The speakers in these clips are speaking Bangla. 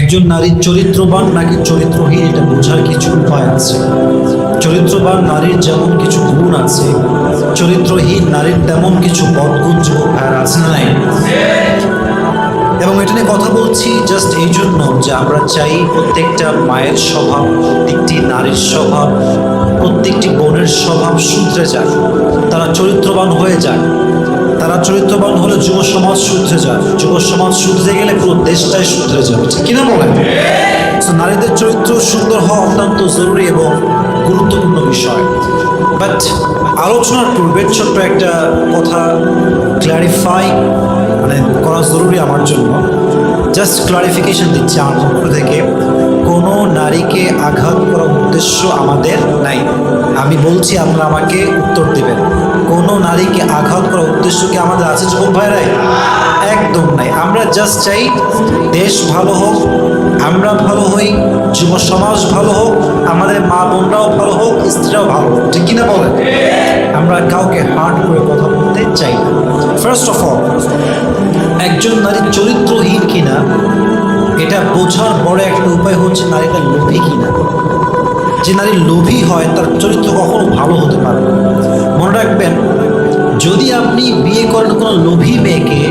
একজন নারীর চরিত্রবান নাকি চরিত্রহীন, এটা বোঝার কিছু উপায় আছে। চরিত্রবান নারীর যেমন কিছু গুণ আছে, চরিত্রহীন নারীর তেমন কিছু বদগুণ যুবক আছে নাই। এবং এটা নিয়ে কথা বলছি জাস্ট এই জন্য যে আমরা চাই প্রত্যেকটা মায়ের স্বভাব, প্রত্যেকটি নারীর স্বভাব, প্রত্যেকটি বোনের স্বভাব শুধরে যায় তারা চরিত্রবান হয়ে যায় তারা চরিত্রবান হলে যুব সমাজ শুধরে যায়। যুব সমাজ শুধরে গেলে পুরো দেশটাই শুধরে যাবে ঠিক কিনা বলেন? নারীদের চরিত্র সুন্দর হওয়া অত্যন্ত জরুরি এবং গুরুত্বপূর্ণ বিষয়। বাট আলোচনার পূর্বে ছোট্ট একটা কথা ক্ল্যারিফাই মানে করা জরুরি আমার জন্য। জাস্ট ক্লারিফিকেশন দিচ্ছি আমার পক্ষ থেকে। কোনো নারীকে আঘাত করার উদ্দেশ্য আমাদের নাই। আমি বলছি, আপনারা আমাকে উত্তর দেবেন। কোনো নারীকে আঘাত করার উদ্দেশ্য কি আমাদের আছে, যুবক ভাইরাই? একদম নাই। আমরা জাস্ট চাই দেশ ভালো হোক, আমরা ভালো হই, যুব সমাজ ভালো হোক, আমাদের মা বোনরাও ভালো হোক, স্ত্রীরাও ভালো হোক। ঠিক কিনা বলেন? আমরা কাউকে হার্ট করে কথা বলতে চাই না। ফার্স্ট অফ অল একজন নারী চরিত্রহীন কিনা, এটা বোঝার বড় একটা উপায় হচ্ছে নারীটা লোভী কিনা। যে নারী লোভী হয়, তার চরিত্র কখনো ভালো হতে পারে না। মনে রাখবেন, যদি আপনি বিয়ে করেন কোনো লোভী মেয়েকে,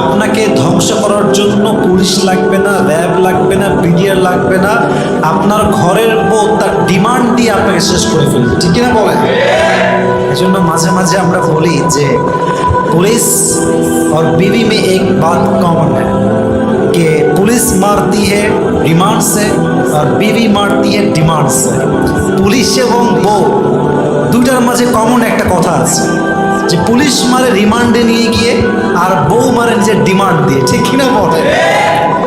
আপনাকে ধ্বংস করার জন্য পুলিশ লাগবে না, র্যাব লাগবে না বিডিআর লাগবে না, আপনার ঘরের বউ তার ডিমান্ড দিয়ে আপনাকে শেষ করে ফেলবে। ঠিক না বলেন? জন্য মাঝে মাঝে আমরা বলি যে, পুলিশ ওর বিবি মে এক বাদ কমন হ্যাঁ पुलिस मारती है डिमांड से और बीवी मारती है डिमांड से পুলিশ এবং বউ দুইটার মাঝে কমন একটা কথা আছে যে পুলিশ মারে রিমান্ডে নিয়ে গিয়ে আর বউ মারে নিজের ডিমান্ড দিয়ে ঠিক কিনা বলে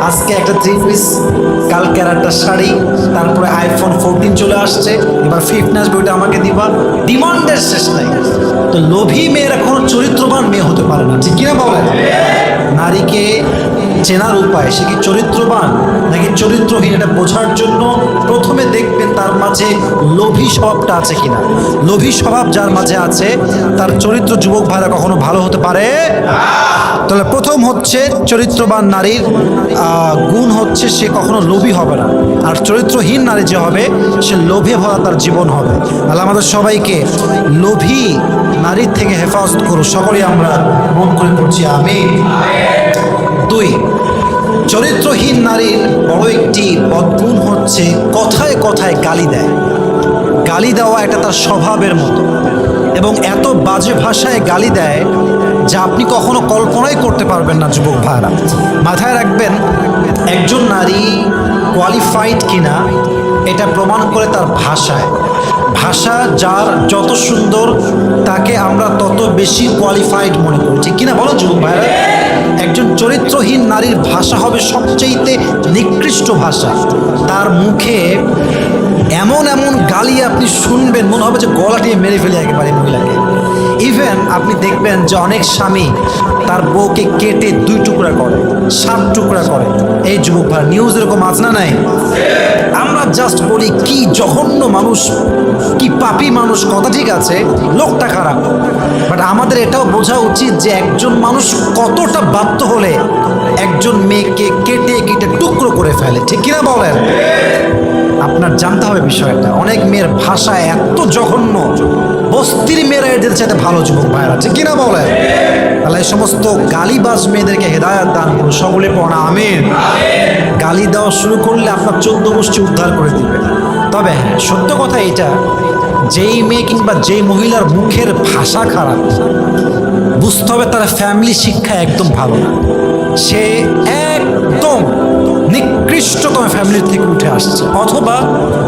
আজকে একটা থ্রি পিস কালকে আর একটা শাড়ি তারপরে আইফোন ফোরটিন চলে আসছে এবার ফিফটিন আসবে ওইটা আমাকে দিবা ডিমান্ডের শেষ নাই তো লোভী মেয়েরা কোনো চরিত্রবান মেয়ে হতে পারে না ঠিক কিনা বলেন নারীকে চেনার উপায়, সে কি চরিত্রবান নাকি চরিত্রহীন এটা বোঝার জন্য প্রথমে দেখবেন তার মাঝে লোভী স্বভাবটা আছে কিনা। লোভী স্বভাব যার মাঝে আছে, তার চরিত্র যুবক ভাইরা কখনো ভালো হতে পারে? তাহলে প্রথম হচ্ছে চরিত্রবান নারীর গুণ হচ্ছে সে কখনো লোভী হবে না। আর চরিত্রহীন নারী যে হবে, সে লোভে ভরা তার জীবন হবে। তাহলে আমাদের সবাইকে লোভী নারীর থেকে হেফাজত করো সকলেই আমরা মন করে পড়ছি আমি দুই, চরিত্রহীন নারীর বড় একটি বদগুণ হচ্ছে কথায় কথায় গালি দেয়। গালি দেওয়া এটা তার স্বভাবের মতো। এবং এত বাজে ভাষায় গালি দেয় যা আপনি কখনো কল্পনাই করতে পারবেন না, যুবক ভাইরা মাথায় রাখবেন, একজন নারী কোয়ালিফাইড কিনা, এটা প্রমাণ করে তার ভাষায়। ভাষা যার যত সুন্দর, তাকে আমরা তত বেশি কোয়ালিফাইড মনে করি। ঠিক কিনা বলো, যুবক ভাইরা একজন চরিত্রহীন নারীর ভাষা হবে সবচেয়েতে নিকৃষ্ট ভাষা। তার মুখে এমন এমন গালি আপনি শুনবেন, মনে হবে যে গলা টিয়ে মেরে ফেলে একেবারে মহিলাকে। ইভেন আপনি দেখবেন যে অনেক স্বামী তার বউকে কেটে দুই টুকরা করে, সাত টুকরা করে। এই যুবক ভাই নিউজ এরকম আছে না নাই? আমরা জাস্ট বলি, কি জঘন্য মানুষ, কি পাপী মানুষ, কথা ঠিক আছে, লোকটা খারাপ। বাট আমাদের এটাও বোঝা উচিত যে একজন মানুষ কতটা বাধ্য হলে একজন মেয়েকে কেটে কেটে টুকরো করে ফেলে। ঠিক কিনা বলেন? আপনার জানতে হবে বিষয়টা। অনেক মেয়ের ভাষা এত জঘন্য। বস্তির মেয়েরা এদের চাইতে ভালো যুবক ভাইরা ঠিক কিনা বলে? তাহলে এই সমস্ত গালিবাজ মেয়েদেরকে হেদায়ত দান করুন সকলে পড়া আমিন। গালি দেওয়া শুরু করলে আপনার চোদ্দ গোষ্ঠী উদ্ধার করে দিবে। তবে হ্যাঁ, সত্য কথা এটা যেই মেয়ে কিংবা যেই মহিলার মুখের ভাষা খারাপ বুঝতে হবে তার ফ্যামিলি শিক্ষা একদম ভালো না। সে একদম নিকৃষ্টতম ফ্যামিলির থেকে উঠে আসছে। অথবা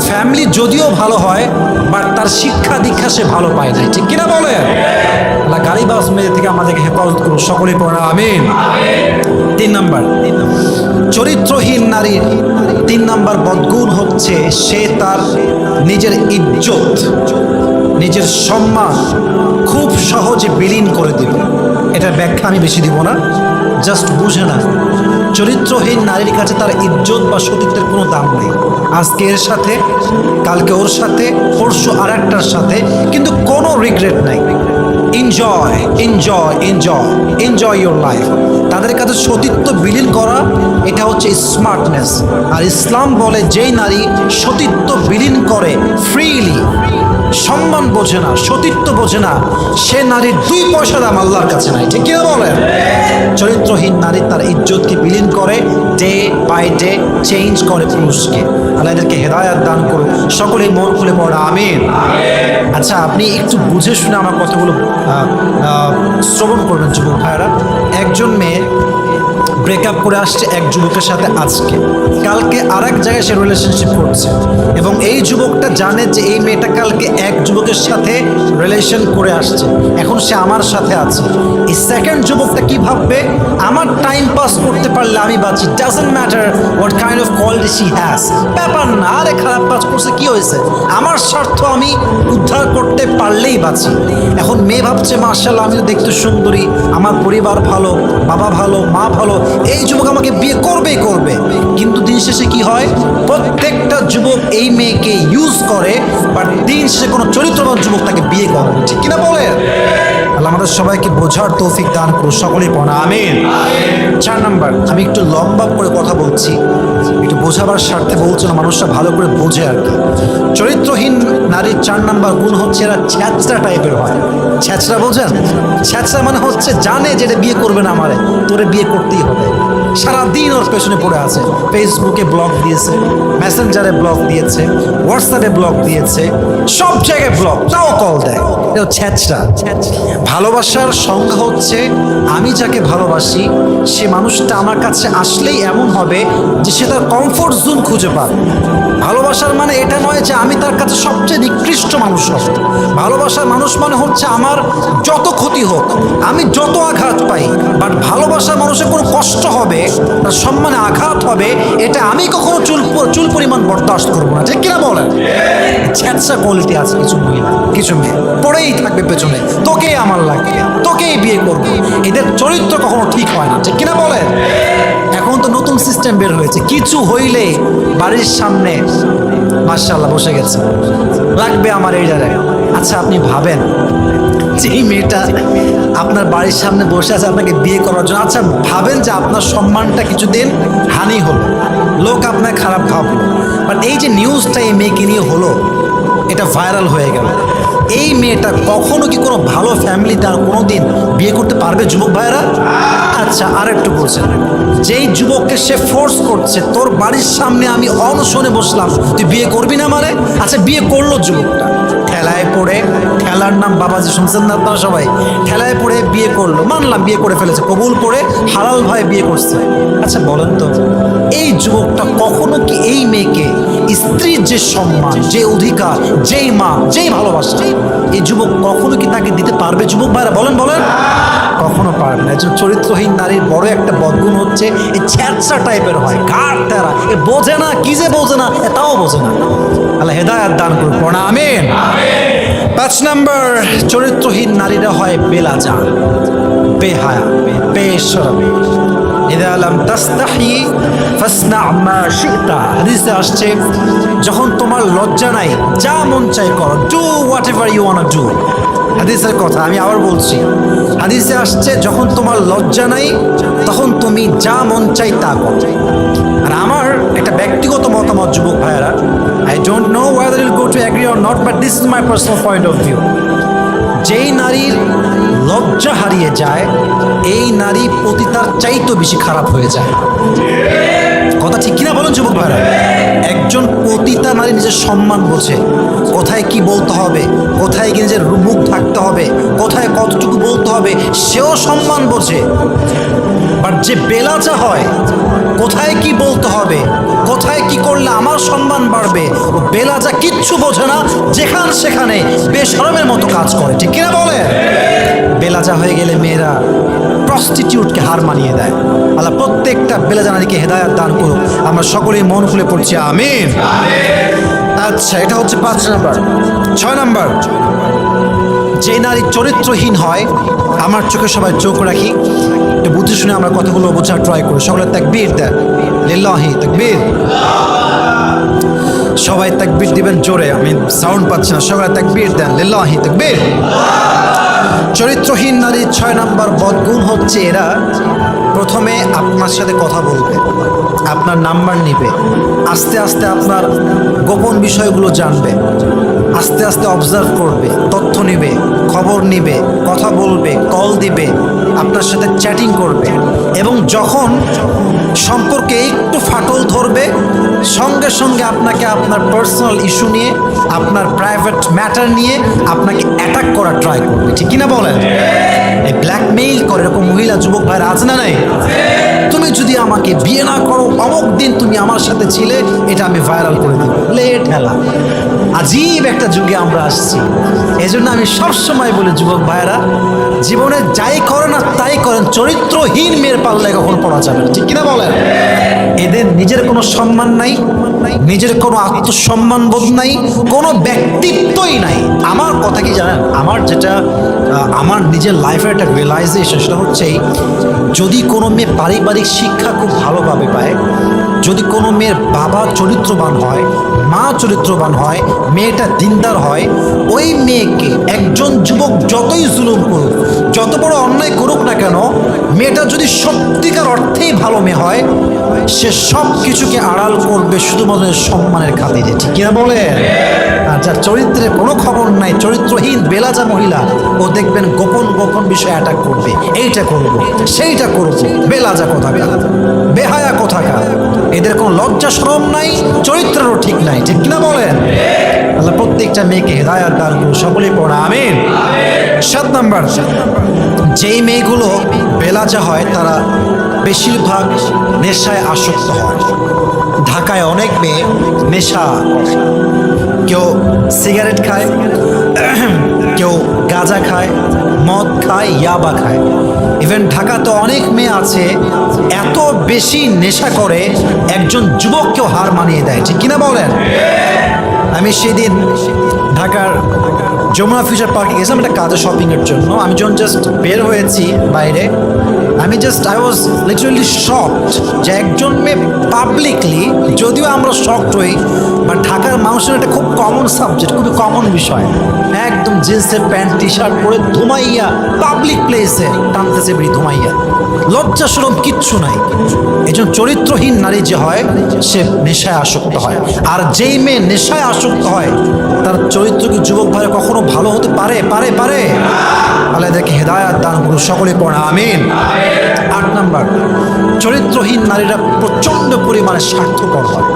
ফ্যামিলি যদিও ভালো হয় বাট তার শিক্ষা দীক্ষা সে ভালো পায় না ঠিক কিনা বলে আল্লাহ গালিবাস মেয়ে থেকে আমাদেরকে হেফাজত করুন সকলেই পড়া, আমিন। তিন নাম্বার। চরিত্রহীন নারীর তিন নাম্বার বদগুণ হচ্ছে সে তার নিজের ইজ্জত, নিজের সম্মান খুব সহজে বিলীন করে দেবে। এটার ব্যাখ্যা আমি বেশি দিব না জাস্ট বুঝে না। চরিত্রহীন নারীর কাছে তার ইজ্জত বা সতীত্বের কোনো দাম নেই। আজকে এর সাথে, কালকে ওর সাথে, পরশু আর একটার সাথে, কিন্তু কোনো রিগ্রেট নাই। Enjoy enjoy enjoy enjoy your life তাদের কাছে সতীত্ব বিলীন করা, এটা হচ্ছে স্মার্টনেস আর ইসলাম বলে যেই নারী সতীত্ব বিলীন করে ফ্রিলি সম্মান বোঝে না, সতীত্ব বোঝে না। সে নারীর দুই পয়সা দাম আল্লাহর কাছে নাই, ঠিক কিনা বলেন? চরিত্রহীন নারী তার ইজ্জতকে বিলীন করে ডে বাই ডে চেঞ্জ করে পুরুষকে। আল্লাহ এদেরকে হেদায়াত দান করুন। সকলেই মন খুলে পড়া, আমিন। আচ্ছা আপনি একটু বুঝে শুনে আমার কথাগুলো শ্রবণ করবেন, যুবক ভাইয়েরা। একজন মেয়ে ব্রেকআপ করে আসছে এক যুবকের সাথে আজকে। কালকে আর এক জায়গায় সে রিলেশনশিপ করছে। এবং এই যুবকটা জানে যে এই মেয়েটা কালকে এক যুবকের সাথে রিলেশন করে আসছে। এখন সে আমার সাথে আছে। এই সেকেন্ড যুবকটা কি ভাববে? আমার টাইম পাস করতে পারলে আমি বাঁচি। Doesn't matter what kind of quality she has ব্যাপার না, আরে খারাপ কাজ করছে, কি হয়েছে? আমার স্বার্থ আমি উদ্ধার করতে পারলেই বাঁচি। এখন মেয়ে ভাবছে মার্শাল আমি দেখতে সুন্দরী। আমার পরিবার ভালো, বাবা ভালো, মা ভালো। এই যুবক আমাকে বিয়ে করবে করবে। কিন্তু দিন শেষে কি হয়? প্রত্যেকটা যুবক এই মেয়েকে ইউজ করে বাট দিন শেষে কোনো চরিত্রবান যুবক তাকে বিয়ে করে। ঠিক কিনা বলে? আল্লাহ আমাদের সবাইকে বোঝার তৌফিক দান করুন, সকলেই পড়া। আমিন। চার নাম্বার, আমি একটু লম্বা করে কথা বলছি, একটু বোঝাবার স্বার্থে বলছি না মানুষরা ভালো করে বোঝে আর কি। চরিত্রহীন নারীর চার নাম্বার গুণ হচ্ছে এরা ছ্যাঁচড়া টাইপের হয়। ছ্যাঁচড়া বোঝেন? ছ্যাঁচড়া মানে হচ্ছে জানে যেটা বিয়ে করবে না আমারে তোরে বিয়ে করতেই হবে। সারাদিন ওর পেছনে পড়ে আছে। ফেসবুকে ব্লগ দিয়েছে, মেসেঞ্জারে ব্লগ দিয়েছে, হোয়াটসঅ্যাপে ব্লগ দিয়েছে, সব জায়গায় ব্লগ, তাও কল দেয়। এটা ছ্যাঁচড়া। ভালোবাসার সংজ্ঞা হচ্ছে, আমি যাকে ভালোবাসি, সে মানুষটা আমার কাছে আসলেই এমন হবে যে সে তার কমফোর্ট জোন খুঁজে পাবে ভালোবাসার মানে এটা নয় যে আমি তার কাছে সবচেয়ে নিকৃষ্ট মানুষ হব। ভালোবাসার মানুষ মানে হচ্ছে আমার যত ক্ষতি হোক, আমি যত আঘাত পাই বাট ভালোবাসার মানুষের কোনো কষ্ট হবে, তার সম্মানে আঘাত হবে, এটা আমি কখনো চুল চুল পরিমাণ বরদাস্ত করব না। ঠিক কিনা বলেন? ছ্যাঁচা কোয়ালিটি আছে কিছু মহিলা, কিছু মেয়ে। পড়েই থাকবে পেছনে। তোকেই আমার লাগবে তোকেই বিয়ে করব। এদের চরিত্র কখনো ঠিক হয় না। ঠিক কিনা বলেন? সিস্টেম বের হয়েছে। কিছু হইলে বাড়ির সামনে মার্শাল্লাহ বসে গেছে। লাগবে আমার এই জায়গায়। আচ্ছা আপনি ভাবেন, যেই মেয়েটা আপনার বাড়ির সামনে বসে আছে, আপনাকে বিয়ে করার জন্য। আচ্ছা ভাবেন যে আপনার সম্মানটা কিছুদিন হানি হলো। লোক আপনার খারাপ ভাবলো। বাট এই যে নিউজটা এই মেয়েকে নিয়ে হলো, এটা ভাইরাল হয়ে গেল। এই মেয়েটা কখনো কি কোনো ভালো ফ্যামিলিতে আর কোনো দিন বিয়ে করতে পারবে, যুবক ভাইয়েরা? আচ্ছা আর একটু বলছেন। যেই যুবককে সে ফোর্স করছে, তোর বাড়ির সামনে আমি অনশনে বসলাম, তুই বিয়ে করবি না মানে? আচ্ছা বিয়ে করল যুবকটা। ঠেলায় পড়ে ঠেলার নাম যে শুনছেন না সবাই? ঠেলায় পড়ে বিয়ে করল। মানলাম বিয়ে করে ফেলেছে, কবুল করে হালাল ভাই বিয়ে করছে। আচ্ছা বলেন তো, এই যুবকটা কখনো কি এই মেয়েকে স্ত্রীর যে সম্মান, যে অধিকার, যেই মা যেই ভালোবাসা, এই যুবক কখনো কি তাকে দিতে পারবে? যুবক ভাইরা, বলেন বলেন। কখনো পারবে না। একজন চরিত্রহীন নারীর বড় একটা বদগুণ হচ্ছে, এই ছ্যাঁচা টাইপের হয়। কার তারা? এ বোঝে না, কি যে বোঝে না তাও বোঝে না। আল্লাহ হেদায়াত দান করুন পড়া আমিন। পাঁচ নাম্বার, চরিত্রহীন নারীরা হয় বেলা বেলাজা, বেহায়া হাদিসে আসছে, যখন তোমার লজ্জা নাই, যা মন চাই করো do whatever you want do হাদিসের কথা আমি আবার বলছি। হাদিসে আসছে, যখন তোমার লজ্জা নাই, তখন তুমি যা মন চাই তা করো। আর আমার একটা ব্যক্তিগত মতামত, যুবক ভাইয়েরা I don't know whether I'll go to agree or not but this is my personal point of view যেই নারীর লজ্জা হারিয়ে যায়, এই নারী পতিতার চাইতেও বেশি খারাপ হয়ে যায়। কথা ঠিক কিনা বলুন, যুবক ভাইরা? একজন পতিতা নারী নিজের সম্মান বোঝে। কোথায় কি বলতে হবে? কোথায় গিয়ে নিজের মুখ থাকতে হবে? কোথায় কতটুকু বলতে হবে? সেও সম্মান বোঝে। বাট যে বেলাচা হয়, কোথায় কি বলতে হবে? কোথায় কি করলে আমার সম্মান বাড়বে? ও বেলাজা কিচ্ছু বোঝে না, যেখান সেখানে বেসরমের মতো কাজ করে। ঠিক কিনা বলে বেলাজা হয়ে গেলে মেয়েরা প্রস্টিটিউটকে হার মানিয়ে দেয়। আল্লাহ প্রত্যেকটা বেলাজা নারীকে হেদায়াত দান করুক। আমরা সকলেই মন খুলে পড়ছি, আমিন। আচ্ছা এটা হচ্ছে পাঁচ নাম্বার। ছয় নাম্বার। যে নারী চরিত্রহীন হয়, আমার চোখে সবাই চোখ রাখি। একটু বুঝে শুনে আমরা কথাগুলো বোঝার ট্রাই করি। সকলে তাকবীর দেন। লিল্লাহি, তাকবীর। সবাই তাকবীর দিবেন জোরে, আমি সাউন্ড পাচ্ছি না। সকলে সবাই তাকবীর দেন। লিল্লাহি, তাকবীর। চরিত্রহীন নারীর ছয় নাম্বার বদগুণ হচ্ছে এরা প্রথমে আপনার সাথে কথা বলবে, আপনার নাম্বার নিবে, আস্তে আস্তে আপনার গোপন বিষয়গুলো জানবে, আস্তে আস্তে অবজার্ভ করবে, তথ্য নিবে, খবর নিবে, কথা বলবে কল দিবে, আপনার সাথে চ্যাটিং করবে এবং যখন সম্পর্কে একটু ফাটল ধরবে। সঙ্গে সঙ্গে আপনাকে আপনার পার্সোনাল ইস্যু নিয়ে, আপনার প্রাইভেট ম্যাটার নিয়ে আপনাকে অ্যাটাক করার ট্রাই করবে। ঠিক কিনা বলেন? এই ব্ল্যাকমেইল করে এরকম মহিলা, যুবক ভাইরা আছে না নাই? তুমি যদি আমাকে বিয়ে না করো, অমুক দিন তুমি আমার সাথে ছিলে, এটা আমি ভাইরাল করে দেবো। লেট হেলা আজীব একটা যুগে আমরা আসছি। এই জন্য আমি সবসময় বলি, যুবক ভাইয়েরা, জীবনে যাই করেন আর তাই করেন, চরিত্রহীন মেয়ের পাল্লায় কখন পড়া যাবে ঠিক কিনা বলেন? এদের নিজের কোনো সম্মান নাই, নিজের কোনো আত্মসম্মান বোধ নাই, কোনো ব্যক্তিত্বই নাই। আমার কথা কি জানেন? আমার যেটা আমার নিজের লাইফের একটা রিয়েলাইজেশন সেটা হচ্ছে যদি কোনো মেয়ে পারিবারিক শিক্ষা খুব ভালোভাবে পায়, যদি কোনো মেয়ের বাবা চরিত্রবান হয়, মা চরিত্রবান হয় মেয়েটা দিনদার হয়, ওই মেয়েকে একজন যুবক যতই জুলুম করুক, যত বড় অন্যায় করুক না কেন, মেয়েটা যদি সত্যিকার অর্থেই ভালো মেয়ে হয়, সে সব কিছুকে আড়াল করবে শুধুমাত্র সম্মানের খাতিরে, ঠিক কিনা বলে আর যার চরিত্রের কোনো খবর নাই, চরিত্রহীন, বেলাজা মহিলা, ও দেখবেন গোপন গোপন বিষয়ে অ্যাটাক করবে। এইটা করব, সেইটা করব, বেলাজা কোথাকার? বেহায়া কোথাকার? এদের কোনো লজ্জা শ্রম নাই, চরিত্রেরও ঠিক নাই, ঠিক কিনা বলেন? আল্লাহ প্রত্যেকটা মেয়েকে হেদায়াত দান করুন, সকলেই পড়া, আমিন। সাত নাম্বার, যেই মেয়েগুলো বেলাজা হয়, তারা বেশিরভাগ নেশায় আসক্ত হয়। ঢাকায় অনেক মেয়ে নেশা কেউ সিগারেট খায়, কেউ গাঁজা খায়, মদ খায়, ইয়াবা খায়। ইভেন ঢাকাতে অনেক মেয়ে আছে, এত বেশি নেশা করে, একজন যুবককেও হার মানিয়ে দেয়। ঠিক কিনা বলেন? আমি সেদিন ঢাকার যমুনা ফিউচার পার্কে গেছিলাম একটা কাজে শপিংয়ের জন্য। আমি যখন জাস্ট বের হয়েছি বাইরে আমি just I was literally shocked যে একজন মেয়ে পাবলিকলি যদিও আমরা শকড হই বা ঢাকার মানুষের একটা খুব কমন সাবজেক্ট খুবই কমন বিষয়। একদম জিন্সের প্যান্ট টি শার্ট পরে ধুমাইয়া পাবলিক প্লেসে টানতেছে বেরি ধুমাইয়া। লজ্জা সরম কিচ্ছু নাই। একজন চরিত্রহীন নারী যে হয়, সে নেশায় আসক্ত হয়। আর যেই মেয়ে নেশায় আসক্ত হয়, তার চরিত্র কি যুবক ভাই কখনো ভালো হতে পারে? পারে পারে। আল্লাহ এদেরকে হেদায়াত দান করুন সকলে পড়া, আমিন। নাম্বার। চরিত্রহীন নারীরা প্রচণ্ড পরিমাণে স্বার্থপর হয়।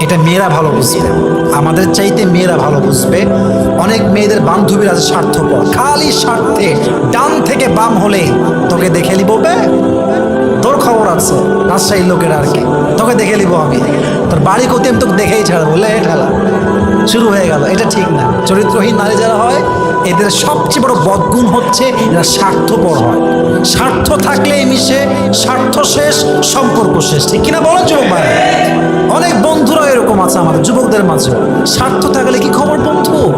এটা মেয়েরা ভালো বুঝবে। আমাদের চাইতে মেয়েরা ভালো বুঝবে। অনেক মেয়েদের বান্ধবীরা আছে স্বার্থপর। খালি স্বার্থে ডান থেকে বাম হলে তোকে দেখে নিব, বে। তোর খবর আছে, রাজশাহীর লোকের আর কি। তোকে দেখে নিব আমি। তোর বাড়ি কোথায় আমি তোকে দেখেই ছাড়বো। বলে ঠেলা। শুরু হয়ে গেল। এটা ঠিক না। চরিত্রহীন নারী যারা হয় এদের সবচেয়ে বড় বদগুণ হচ্ছে এরা স্বার্থপর হয়। স্বার্থ থাকলেই মিশে, স্বার্থ শেষ, সম্পর্ক শেষ। ঠিক কিনা বলেন যুবক ভাই? অনেক বন্ধুরা এরকম আছে আমাদের, যুবকদের মাঝে। স্বার্থ থাকলে কি খবর বন্ধু?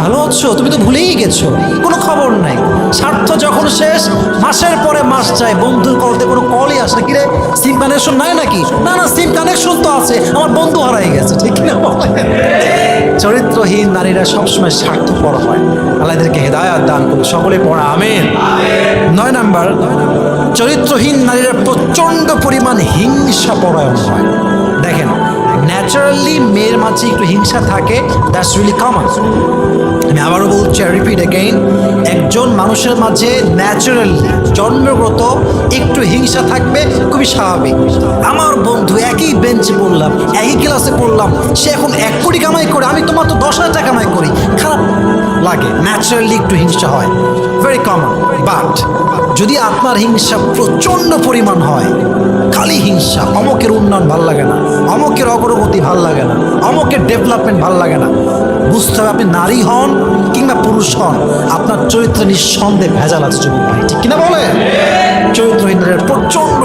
ভালো আছো? তুমি তো ভুলেই গেছো। কোনো খবর নাই। স্বার্থ যখন শেষ, মাসের পরে মাস যায়। বন্ধুর কলতে কোনো কলই আসে না। কিরে সিম কানেকশন নাই নাকি? না না সিম কানেকশন তো আছে। আমার বন্ধু হারাই গেছে। ঠিক কিনা বলেন? চরিত্রহীন নারীরা সবসময় স্বার্থপর হয়। আল্লাহ এদেরকে হেদায়াত দান করুন। সকলে পড়া, আমেন। নয় নাম্বার, চরিত্রহীন নারীরা প্রচণ্ড পরিমাণ হিংসা পরায়ণ হয়। ন্যাচারালি মেয়ের মাঝে একটু হিংসা থাকে দ্যাটস রিলি কমন আমি আবারও বলছি রিপিট অ্যাগেইন একজন মানুষের মাঝে ন্যাচারালি জন্মগত একটু হিংসা থাকবে, খুবই স্বাভাবিক। আমার বন্ধু একই বেঞ্চে পড়লাম, একই ক্লাসে পড়লাম, সে এখন এক কোটি কামাই করে, আমি তোমার তো দশ হাজার টাকা কামাই করি। খারাপ লাগে ন্যাচারালি একটু হিংসা হয়। ভেরি কমন বাট যদি আপনার হিংসা প্রচণ্ড পরিমাণ হয়, খালি হিংসা, অমকের উন্নয়ন ভালো লাগে না, অমকের অগ্রগতি ভালো লাগে না, অমকের ডেভেলপমেন্ট ভালো লাগে না। বুঝতে হবে আপনি নারী হন কিংবা পুরুষ হন, আপনার চরিত্রে নিঃসন্দেহে ভেজাল আছে যুবক ভাই, ঠিক কিনা বলে চরিত্রহীনদের প্রচণ্ড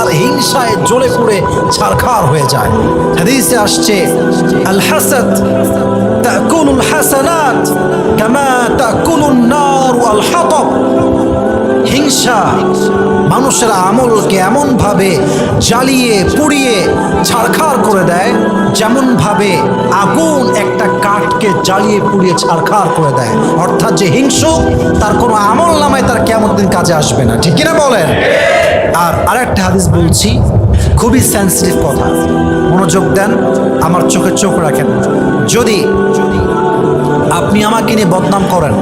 আর হিংসায় জ্বলে পুড়ে ছারখার হয়ে যায়। হাদিসে আসছে আল হাসাদ তাকুলুল হাসানাত কামা তাকুলুন নার আল হিংসা মানুষের আমলকে এমনভাবে জ্বালিয়ে, পুড়িয়ে ছারখার করে দেয় যেমনভাবে আগুন একটা কাঠকে জ্বালিয়ে, পুড়িয়ে, ছাড়খাড় করে দেয়। অর্থাৎ যে হিংসুক তার কোনো আমল নামায় তার কেমন দিন কাজে আসবে না। ঠিক কিনা বলেন? আর আরেকটা হাদিস বলছি খুবই সেন্সিটিভ কথা। মনোযোগ দেন, আমার চোখে চোখ রাখেন। যদি আপনি আমাকে নিয়ে বদনাম করেন,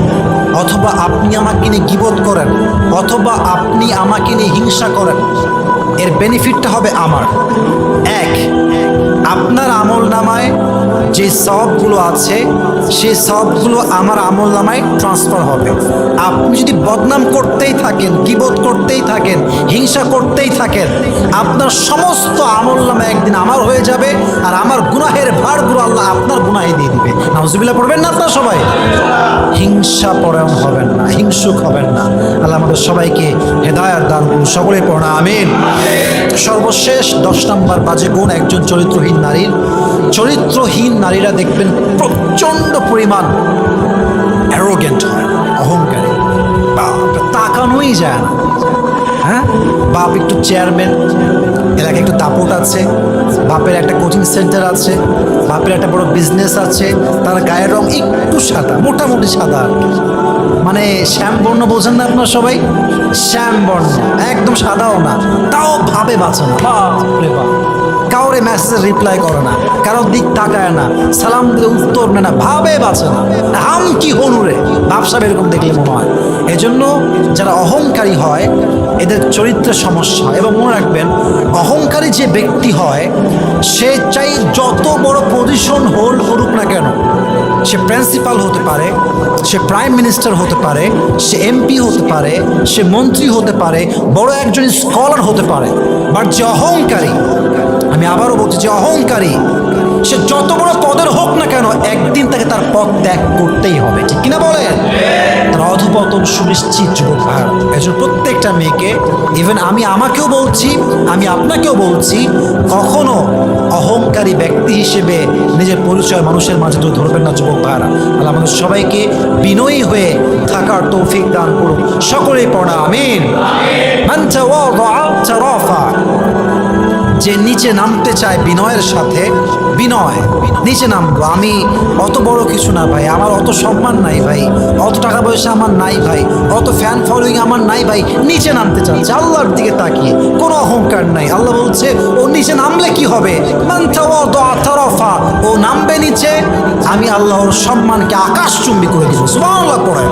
অথবা আপনি আমাকে নিয়ে গিবোধ করেন, অথবা আপনি আমাকে নিয়ে হিংসা করেন, এর বেনিফিটটা হবে আমার। এক, আপনার আমল নামায় যে সবগুলো আছে, সেই সবগুলো আমার আমল নামায় ট্রান্সফার হবে। আপনি যদি বদনাম করতেই থাকেন গিবোধ করতেই থাকেন, হিংসা করতেই থাকেন। আপনার সমস্ত আমল একদিন আমার হয়ে যাবে আর আমার গুনাহের ভারগুলো আল্লাহ আপনার গুনাহে দিয়ে দিবে। নাউজুবিল্লাহ, পড়বেন না আপনার সবাই? হিংসা পরায়ণ হবেন না, হিংসুক হবেন না। আল্লাহ আমাদের সবাইকে হেদায়াত দান করুন, সকলে পড়া আমিন। সর্বশেষ দশ নম্বর বাজে গুণ, একজন চরিত্রহীন নারীর। চরিত্রহীন নারীরা দেখবেন প্রচণ্ড পরিমাণ অ্যারোগেন্ট হয়, অহংকারী। তাকানোই যায় না। হ্যাঁ? বাপ একটু চেয়ারম্যান এলাকায় একটু দাপট আছে, বাপের একটা কোচিং সেন্টার আছে, বাপের একটা বড় বিজনেস আছে, তার গায়ের রং একটু সাদা, মোটামুটি সাদা আর কি। মানে শ্যাম বর্ণ বোঝেন না আপনার সবাই? শ্যাম বর্ণ, একদম সাদাও না, তাও ভাবে বাঁচে না। বাপ। কাউরে মেসেজ রিপ্লাই করে না, কারোর দিক তাকায় না, সালাম দিলে উত্তর নেয় না, ভাবে বাঁচে না। হাম কি হনুরে ব্যবসা এরকম দেখলে মনে হয়। এজন্য যারা অহংকারী হয়, এদের চরিত্রের সমস্যা। এবং মনে রাখবেন, অহংকারী যে ব্যক্তি হয়, সে চাই যত বড় পজিশন হোল্ড করুক না কেন, সে প্রিন্সিপাল হতে পারে, সে প্রাইম মিনিস্টার হতে পারে, সে এমপি হতে পারে, সে মন্ত্রী হতে পারে, বড় একজন স্কলার হতে পারে। বাট যে অহংকারী আমি আবারও বলছি, যে অহংকারী, সে যত বড় পদের হোক না কেন, একদিন তাকে তার পদ ত্যাগ করতেই হবে। ঠিক কিনা বলেন? তার অধপতন সুনিশ্চিত যুবক ভাই এজন্য প্রত্যেকটা মেয়েকে ইভেন আমি আমাকেও বলছি, আমি আপনাকেও বলছি, কখনো অহংকারী ব্যক্তি হিসেবে নিজের পরিচয় মানুষের মাঝে তুলে ধরবেন না যুবক ভাইরা আল্লাহ আমাদের সবাইকে বিনয়ী হয়ে থাকার তৌফিক দান করুন। সকলেই পড়া, আমিন। মান যে নিচে নামতে চায় বিনয়ের সাথে, বিনয়, নিচে নামবো। আমি অত বড় কিছু না ভাই, আমার অত সম্মান নাই ভাই, অত টাকা পয়সা আমার নাই ভাই, অত ফ্যান ফলোয়িং আমার নাই ভাই, নিচে নামতে চাচ্ছে আল্লাহর দিকে তাকিয়ে কোনো অহংকার নাই। আল্লাহ বলছে, ও নিচে নামলে কি হবে? ও নামবে নিচে? আমি আল্লাহর সম্মানকে আকাশচুম্বী করে দিব। সুবহানাল্লাহ পড়ে